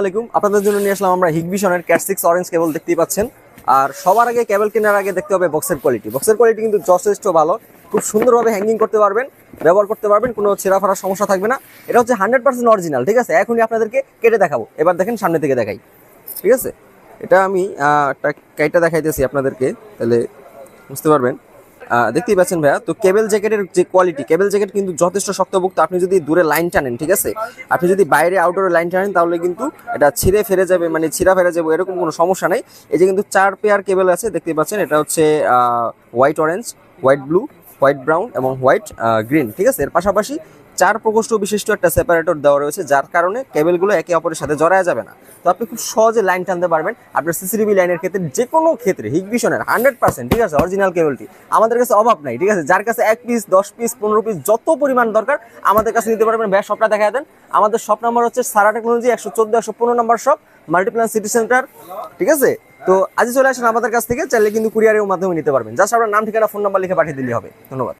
আলাইকুম আপনাদের জন্য নিয়ে আসলাম আমরা হিগভিশনের ক্যাট সিক্স অরেঞ্জ কেবল দেখতেই পাচ্ছেন। আর সবার আগে কেবল কেনার আগে দেখতে হবে বক্সের কোয়ালিটি বক্সের কোয়ালিটি কিন্তু যথেষ্ট ভালো। খুব সুন্দরভাবে হ্যাঙ্গিং করতে পারবেন, ব্যবহার করতে পারবেন, কোনো ছেঁড়া ফাড়ার সমস্যা থাকবে না। এটা হচ্ছে হান্ড্রেড পার্সেন্ট অরিজিনাল ঠিক আছে? এখনই আপনাদেরকে কেটে দেখাবো। এবার দেখেন সামনে থেকে দেখাই। ঠিক আছে? এটা আমি একটা কাইটা দেখাইতেছি আপনাদেরকে। তাহলে বুঝতে পারবেন। দেখতেই পাচ্ছেন ভাইয়া। তো কেবল জ্যাকেটের যে কোয়ালিটি কেবল জ্যাকেট কিন্তু যথেষ্ট শক্তভুক্ত। আপনি যদি দূরে লাইন টানেন, ঠিক আছে? আপনি যদি বাইরে আউটডোরে লাইন টানেন, তাহলে কিন্তু এটা ছিঁড়ে ফেরে যাবে মানে ছিঁড়া ফেরে যাবে, এরকম কোনো সমস্যা নেই। এই যে কিন্তু চার পেয়ার কেবল আছে, দেখতেই পাচ্ছেন, এটা হচ্ছে white orange white blue white brown এবং হোয়াইট গ্রিন, ঠিক আছে? এর পাশাপাশি চার প্রকোষ্ঠ বিশিষ্ট একটা সেপারেটর দেওয়া রয়েছে, যার কারণে কেবলগুলো একে অপরের সাথে জড়ায় যাবে না। তো আপনি খুব সহজে লাইন টানতে পারবেন। আপনার সিসিটিভি লাইনের ক্ষেত্রে যে কোনো ক্ষেত্রে হিগভিশনের হান্ড্রেড পার্সেন্ট ঠিক আছে? অরিজিনাল কেবলটি আমাদের কাছে অভাব নাই, ঠিক আছে? যার কাছে এক পিস দশ পিস পনেরো পিস যত পরিমাণ দরকার, আমাদের কাছে নিতে পারবেন। ব্যাস, সবটা দেখা দেন। আমাদের শপ নাম্বার হচ্ছে সারা টেকনোলজি একশো চোদ্দ, একশো পনেরো number shop Multiplan city centre ঠিক আছে? তো আজ চলে আসেন আমাদের কাছ থেকে, চাইলে কিন্তু কুরিয়ারের মাধ্যমে নিতে পারবেন। জাস্ট আপনার নাম, ঠিকানা ফোন নাম্বার লিখে পাঠিয়ে দিলে হবে। ধন্যবাদ।